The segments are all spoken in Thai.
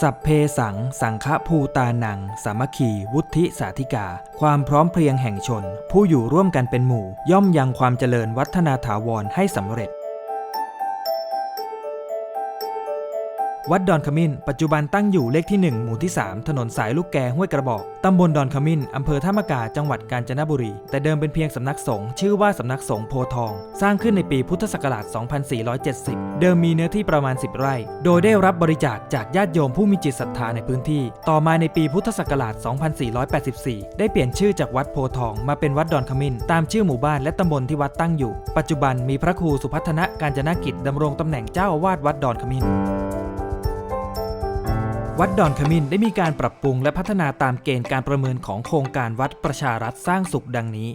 สัพเพสัง สังฆภูตานัง สามัคคี วุฒิสาธิกา ความพร้อมเพรียงแห่งชน ผู้อยู่ร่วมกันเป็นหมู่ ย่อมยังความเจริญวัฒนาถาวรให้สำเร็จ วัดดอนขมิ้น ปัจจุบันตั้งอยู่เลขที่ 1 หมู่ที่ 3 ถนนสายลูกแกห้วยกระบอก ตำบลดอนขมิ้น อำเภอท่ามกา จังหวัดกาญจนบุรี แต่เดิมเป็นเพียงสำนักสงฆ์ชื่อว่าสำนักสงฆ์โพทอง สร้างขึ้นในปีพุทธศักราช 2470 เดิมมีเนื้อที่ประมาณ 10 ไร่ โดยได้รับบริจาคจากญาติโยมผู้มีจิตศรัทธาในพื้นที่ ต่อมาในปีพุทธศักราช 2484 ได้เปลี่ยนชื่อจากวัดโพทอง มาเป็นวัดดอนขมิ้น ตามชื่อหมู่บ้านและตำบลที่วัดตั้งอยู่ ปัจจุบันมีพระครูสุพัฒนะการจนกิจดำรงตำแหน่งเจ้าอาวาสวัดดอนขมิ้น วัดดอนขมิ้นได้มีการปรับปรุงและพัฒนาตามเกณฑ์การประเมินของโครงการวัดประชารัฐสร้างสุขดังนี้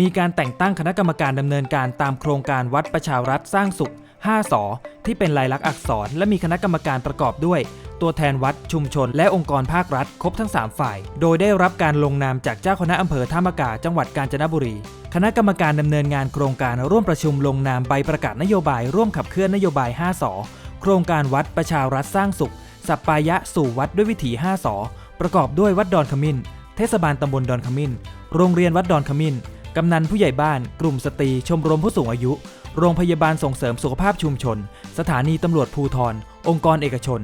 มีการแต่งตั้งคณะกรรมการดำเนินการตามโครงการวัดประชารัฐสร้างสุข 5สอที่เป็นลายลักษณ์อักษร และมีคณะกรรมการประกอบด้วย ตัวแทนวัดชุมชน และองค์กรภาครัฐ ครบทั้ง 3 ฝ่าย โดยได้รับการลงนามจากเจ้าคณะอำเภอท่ามกาจังหวัดกาญจนบุรีคณะกรรมการดำเนินงานโครงการร่วมประชุมลงนามใบประกาศนโยบาย ร่วมขับเคลื่อนนโยบาย 5สอโครงการวัดประชารัฐสร้างสุข สัปปายะสู่วัดด้วยวิถี5สอประกอบด้วยวัดดอนขมิ้น เทศบาลตำบลดอนขมิ้น โรงเรียนวัดดอนขมิ้น กำนันผู้ใหญ่บ้าน กลุ่มสตรีชมรมผู้สูงอายุ โรงพยาบาลส่งเสริมสุขภาพชุมชน สถานีตำรวจภูทร องค์กรเอกชน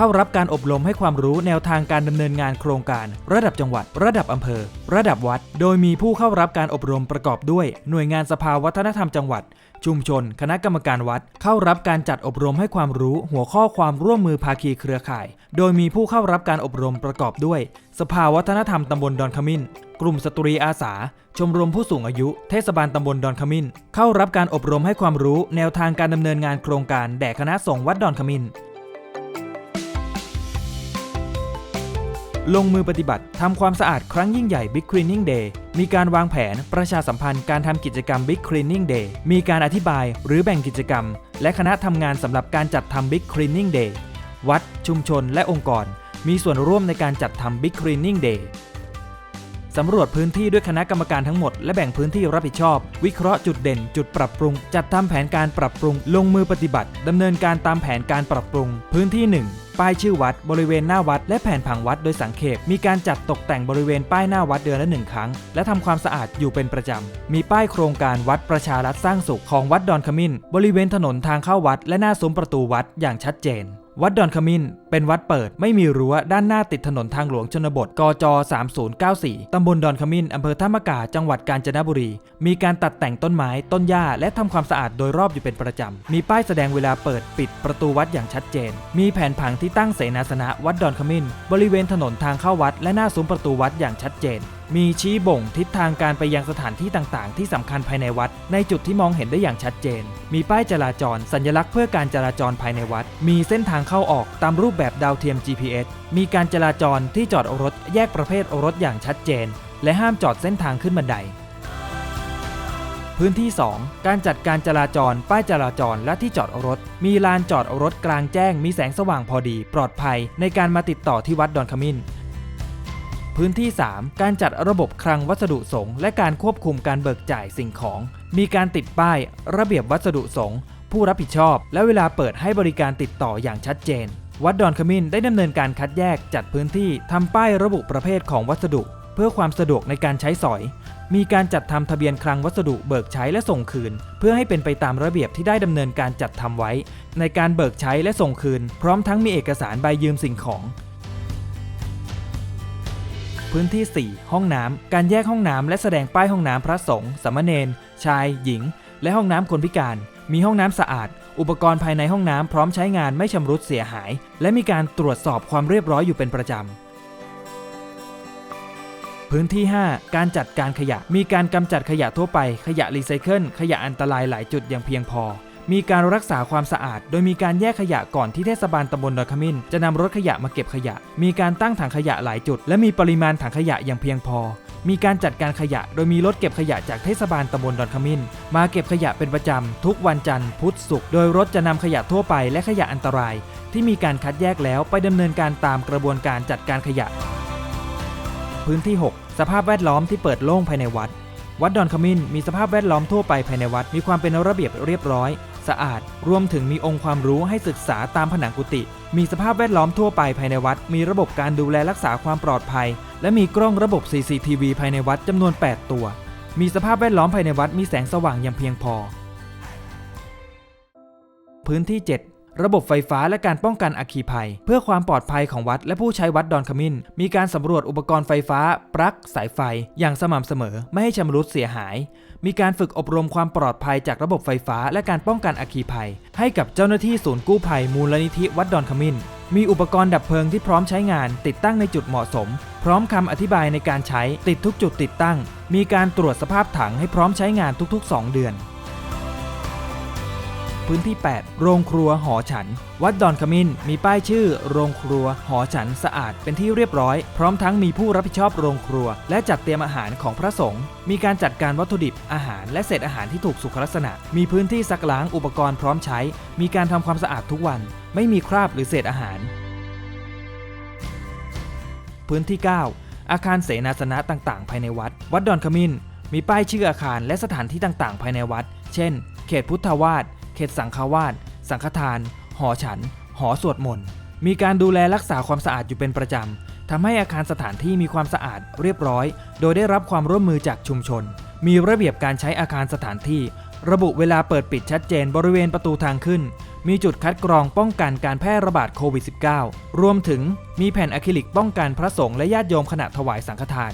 เข้ารับการอบรมให้ความรู้แนวทางการดำเนินงานโครงการ ระดับจังหวัด ระดับอำเภอ ระดับวัด โดยมีผู้เข้ารับการอบรมประกอบด้วย หน่วยงานสภาวัฒนธรรมจังหวัด ชุมชน คณะกรรมการวัด เข้ารับการจัดอบรมให้ความรู้ หัวข้อความร่วมมือภาคีเครือข่าย โดยมีผู้เข้ารับการอบรมประกอบด้วย สภาวัฒนธรรมตำบลดอนขมิ้นกลุ่มสตรีอาสา ชมรมผู้สูงอายุ เทศบาลตำบลดอนขมิ้น เข้ารับการอบรมให้ความรู้แนวทางการดำเนินงานโครงการแด่คณะสงฆ์วัดดอนขมิ้น ลงมือปฏิบัติทำความสะอาดครั้งยิ่งใหญ่ Big Cleaning Day มีการวางแผนประชาสัมพันธ์การทำกิจกรรม Big Cleaning Day มีการอธิบายหรือแบ่งกิจกรรม และคณะทำงานสำหรับการจัดทำ Big Cleaning Day วัด ชุมชน และองค์กร มีส่วนร่วมในการจัดทำ Big Cleaning Day สำรวจพื้นที่ด้วยคณะกรรมการทั้งหมด และแบ่งพื้นที่รับผิดชอบ วิเคราะห์จุดเด่น จุดปรับปรุง จัดทำแผนการปรับปรุง ลงมือปฏิบัติดำเนินการตามแผนการปรับปรุง พื้นที่ 1 ป้ายชื่อวัดบริเวณหน้าวัด และแผนผังวัดโดยสังเขปมีการจัดตกแต่งบริเวณป้ายหน้าวัดเดือนละหนึ่งครั้ง และทำความสะอาดอยู่เป็นประจำ มีป้ายโครงการวัดประชารัฐสร้างสุขของวัดดอนขมิ้น บริเวณถนนทางเข้าวัดและหน้าซุ้มประตูวัดอย่างชัดเจน วัดดอนขมิ้น เป็นวัดเปิดไม่มีรั้วด้านหน้าติดถนนทางหลวงชนบท กจ 3094 ตำบลดอนขมิ้น อำเภอท่ามกา จังหวัดกาญจนบุรี มีการตัดแต่งต้นไม้ ต้นหญ้า และทำความสะอาดโดยรอบอยู่เป็นประจำ มีป้ายแสดงเวลาเปิดปิดประตูวัดอย่างชัดเจน มีแผนผังที่ตั้งเสนาสนะวัดดอนขมิ้น บริเวณถนนทางเข้าวัดและหน้าซุ้มประตูวัดอย่างชัดเจน มีชี้บ่งทิศทางการไปยังสถานที่ต่างๆ ที่สำคัญภายในวัด ในจุดที่มองเห็นได้อย่างชัดเจน มีป้ายจราจร สัญลักษณ์เพื่อการจราจรภายในวัด มีเส้นทางเข้าออกตามรูปแบบดาวเทียม GPS มีการจราจรที่จอดรถแยกประเภทรถอย่างชัดเจน และห้ามจอดเส้นทางขึ้นบันได พื้นที่ 2 การจัดการจราจร ป้ายจราจร และที่จอดรถ มีลานจอดรถกลางแจ้ง มีแสงสว่างพอดี ปลอดภัย ในการมาติดต่อที่วัดดอนขมิ้น พื้นที่ 3 การจัดระบบคลังวัสดุสงฆ์และการควบคุมการเบิกจ่ายสิ่งของ มีการติดป้าย ระเบียบวัสดุสงฆ์ผู้รับผิดชอบ และเวลาเปิดให้บริการติดต่ออย่างชัดเจน วัดดอนขมิ้นได้ดำเนินการคัดแยกจัดพื้นที่ทำป้ายระบุประเภทของวัสดุ เพื่อความสะดวกในการใช้สอย มีการจัดทำทะเบียนคลังวัสดุเบิกใช้และส่งคืน เพื่อให้เป็นไปตามระเบียบที่ได้ดำเนินการจัดทำไว้ ในการเบิกใช้และส่งคืน พร้อมทั้งมีเอกสารใบยืมสิ่งของ พื้นที่ 4 ห้องน้ำ การแยกห้องน้ำและแสดงป้ายห้องน้ำพระสงฆ์สามเณรชาย หญิง และห้องน้ำคนพิการ มีห้องน้ำสะอาด อุปกรณ์ภายในห้องน้ำพร้อมใช้งานไม่ชำรุดเสียหาย และมีการตรวจสอบความเรียบร้อยอยู่เป็นประจำพื้นที่ 5 การจัดการขยะ มีการกำจัดขยะทั่วไป ขยะรีไซเคิล ขยะอันตรายหลายจุดอย่างเพียงพอ มีการรักษาความสะอาด โดยมีการแยกขยะก่อนที่เทศบาลตำบลดอนขมิ้น จะนำรถขยะมาเก็บขยะ มีการตั้งถังขยะหลายจุด และมีปริมาณถังขยะอย่างเพียงพอ มีการจัดการขยะ โดยมีรถเก็บขยะจากเทศบาลตำบลดอนขมิ้น มาเก็บขยะเป็นประจำทุกวันจันทร์พุธศุกร์โดยรถจะนำขยะทั่วไปและขยะอันตราย ที่มีการคัดแยกแล้วไปดำเนินการตามกระบวนการจัดการขยะ พื้นที่ 6 สภาพแวดล้อมที่เปิดโล่งภายในวัดวัดดอนขมิ้นมีสภาพแวดล้อมทั่วไปภายในวัดมีความเป็นระเบียบเรียบร้อย สะอาด รวมถึงมีองค์ความรู้ให้ศึกษาตามผนังกุฏิมีสภาพแวดล้อมทั่วไปภายในวัด มีระบบการดูแลรักษาความปลอดภัย และมีกล้องระบบ CCTV ภายในวัดจำนวน 8 ตัว มีสภาพแวดล้อมภายในวัดมีแสงสว่างอย่างเพียงพอ พื้นที่ 7 ระบบไฟฟ้าและการป้องกันอัคคีภัย เพื่อความปลอดภัยของวัดและผู้ใช้วัดดอนขมิ้น มีการสำรวจอุปกรณ์ไฟฟ้า ปลั๊กสายไฟ อย่างสม่ำเสมอ ไม่ให้ชำรุดเสียหาย มีการฝึกอบรมความปลอดภัยจากระบบไฟฟ้าและการป้องกันอัคคีภัย ให้กับเจ้าหน้าที่ศูนย์กู้ภัยมูลนิธิวัดดอนขมิ้น มีอุปกรณ์ดับเพลิงที่พร้อมใช้งาน ติดตั้งในจุดเหมาะสม พร้อมคำอธิบายในการใช้ติดทุกจุดติดตั้ง มีการตรวจสภาพถังให้พร้อมใช้งานทุกๆ 2 เดือน พื้นที่ 8 โรงครัวหอฉัน วัดดอนขมิ้นมีป้ายชื่อ โรงครัวหอฉันสะอาดเป็นที่เรียบร้อย พร้อมทั้งมีผู้รับผิดชอบโรงครัว และจัดเตรียมอาหารของพระสงฆ์มีการจัดการวัตถุดิบอาหารและเศษอาหารที่ถูกสุขลักษณะ มีพื้นที่ซักล้างอุปกรณ์พร้อมใช้ มีการทำความสะอาดทุกวัน ไม่มีคราบหรือเศษอาหาร พื้นที่ 9 อาคารเสนาสนะต่างๆ ภายในวัด วัดดอนขมิ้นมีป้ายชื่ออาคารและสถานที่ต่างๆ ภายในวัด เช่น เขตพุทธวาส เขตสังฆวาสสังฆทาน หอฉัน หอสวดมนต์ มีการดูแลรักษาความสะอาดอยู่เป็นประจำทำให้อาคารสถานที่มีความสะอาดเรียบร้อย โดยได้รับความร่วมมือจากชุมชน มีระเบียบการใช้อาคารสถานที่ ระบุเวลาเปิดปิดชัดเจนบริเวณประตูทางขึ้น มีจุดคัดกรองป้องกันการแพร่ระบาดโควิด -19 รวมถึงมีแผ่นอะคริลิกป้องกันพระสงฆ์และญาติโยมขณะถวายสังฆทาน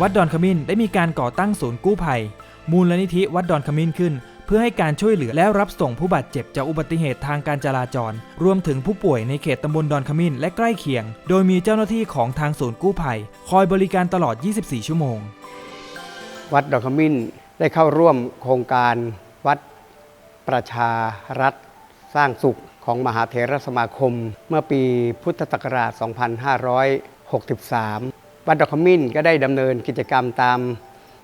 วัดดอนขมิ้นได้มีการก่อตั้งศูนย์กู้ภัยมูลนิธิวัดดอนขมิ้นขึ้น พื่อให้การช่วยเหลือและรับส่งผู้บาดเจ็บจากอุบัติเหตุทางการจราจร รวมถึงผู้ป่วยในเขตตำบลดอนขมิ้นและใกล้เคียง โดยมีเจ้าหน้าที่ของทางศูนย์กู้ภัย คอยบริการตลอด 24 ชั่วโมง วัดดอกขมิ้นได้เข้าร่วมโครงการวัดประชารัฐสร้างสุขของมหาเถรสมาคม เมื่อปีพุทธศักราช 2563 วัดดอกขมิ้นก็ได้ดำเนินกิจกรรมตาม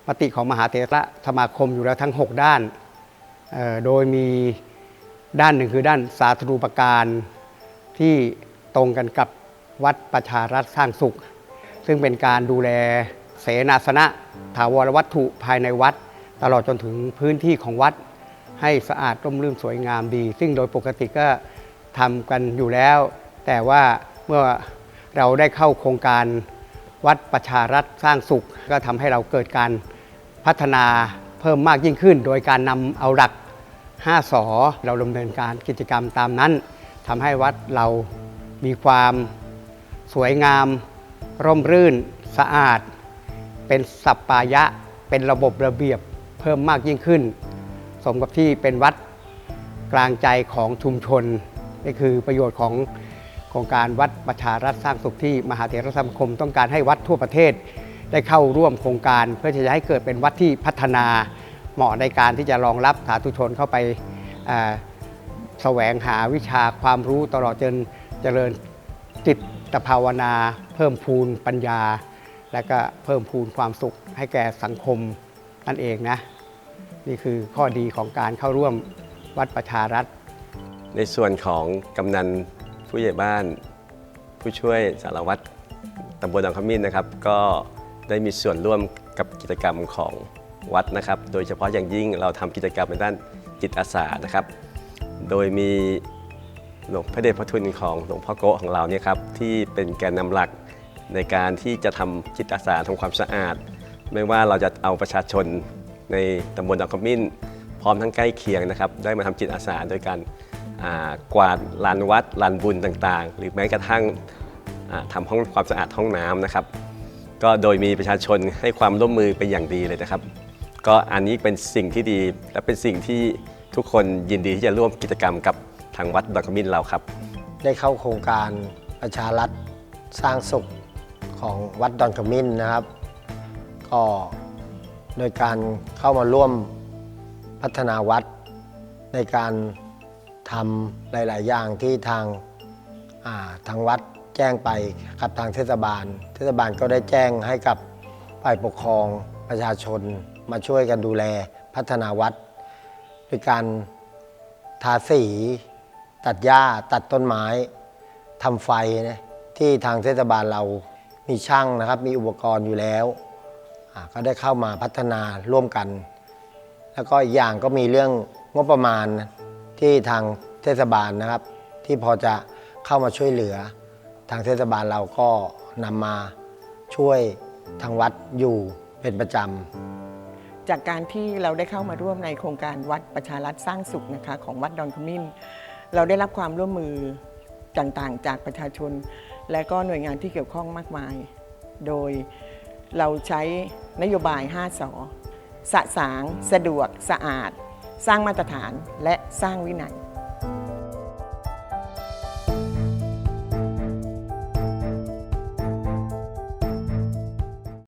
มติของมหาเถรสมาคมอยู่แล้วทั้ง 6 ด้าน โดยมีด้านหนึ่งคือด้านสาธารณูปการที่ตรงกันกับวัดประชารัฐสร้างสุข ซึ่งเป็นการดูแลเสนาสนะถาวรวัตถุภายในวัด ตลอดจนถึงพื้นที่ของวัด ให้สะอาดร่มรื่นสวยงามดี ซึ่งโดยปกติก็ทำกันอยู่แล้ว แต่ว่าเมื่อเราได้เข้าโครงการวัดประชารัฐสร้างสุข ก็ทำให้เราเกิดการพัฒนา เพิ่มมากยิ่งขึ้น โดยการนำเอาหลัก 5สอเราดำเนินการกิจกรรมตามนั้นทำให้วัดเรามีความสวยงาม ร่มรื่น สะอาด เป็นสัปปายะ เป็นระบบระเบียบเพิ่มมากยิ่งขึ้น สมกับที่เป็นวัดกลางใจของชุมชนนี่คือประโยชน์ของโครงการวัดประชารัฐสร้างสุขที่มหาเถรสมาคม ต้องการให้วัดทั่วประเทศ ได้เข้าร่วมโครงการ เพื่อที่จะให้เกิดเป็นวัดที่พัฒนาเหมาะในการที่จะรองรับสาธุชนเข้าไปแสวงหาวิชาความรู้ตลอดจนเจริญจิตภาวนา เพิ่มพูนปัญญา และก็เพิ่มพูนความสุขให้แก่สังคมนั่นเองนะ นี่คือข้อดีของการเข้าร่วมวัดประชารัฐ ในส่วนของกำนันผู้ใหญ่บ้าน ผู้ช่วยสารวัตรตำบลดอนขมิ้นนะครับ ก็ ได้มีส่วนร่วมกับกิจกรรมของวัดนะครับ โดยเฉพาะอย่างยิ่งเราทำกิจกรรมในด้านจิตอาสานะครับ โดยมีหลวงพระเดชพระคุณของหลวงพ่อโกะของเราเนี่ยครับที่เป็นแกนนำหลักในการที่จะทำจิตอาสาทำความสะอาด ไม่ว่าเราจะเอาประชาชนในตำบลดอนขมิ้น พร้อมทั้งใกล้เคียงนะครับได้มาทำจิตอาสาโดยการกวาดลานวัดลานบุญต่างๆ หรือแม้กระทั่งอ่าทำห้องความสะอาดห้องน้ำนะครับ ก็โดยมีประชาชนให้ความร่วมมือเป็นอย่างดีเลยนะครับ ก็อันนี้เป็นสิ่งที่ดีและเป็นสิ่งที่ทุกคนยินดีที่จะร่วมกิจกรรมกับทางวัดดอนขมิ้นเราครับ ได้เข้าโครงการประชารัฐสร้างสุขของวัดดอนขมิ้นนะครับ ก็โดยการเข้ามาร่วมพัฒนาวัด ในการทำหลาย ๆ อย่างที่ทางาทางวัด แจ้งไปกับทางเทศบาล เทศบาลก็ได้แจ้งให้กับฝ่ายปกครองประชาชนมาช่วยกันดูแลพัฒนาวัดโดยการทาสี ตัดหญ้าตัดต้นไม้ทำไฟนะที่ทางเทศบาลเรามีช่างนะครับ มีอุปกรณ์อยู่แล้วก็ได้เข้ามาพัฒนาร่วมกัน แล้วก็อีกอย่างก็มีเรื่องงบประมาณที่ทางเทศบาลนะครับ ที่พอจะเข้ามาช่วยเหลือ ทางเทศบาลเราก็นำมาช่วยทางวัดอยู่เป็นประจำ จากการที่เราได้เข้ามาร่วมในโครงการวัดประชารัฐสร้างสุขนะคะของวัดดอนขมิ้น เราได้รับความร่วมมือต่างๆ จากประชาชน และก็หน่วยงานที่เกี่ยวข้องมากมาย โดยเราใช้นโยบาย 5สอสะสาง สะดวก สะอาด สร้างมาตรฐานและสร้างวินัย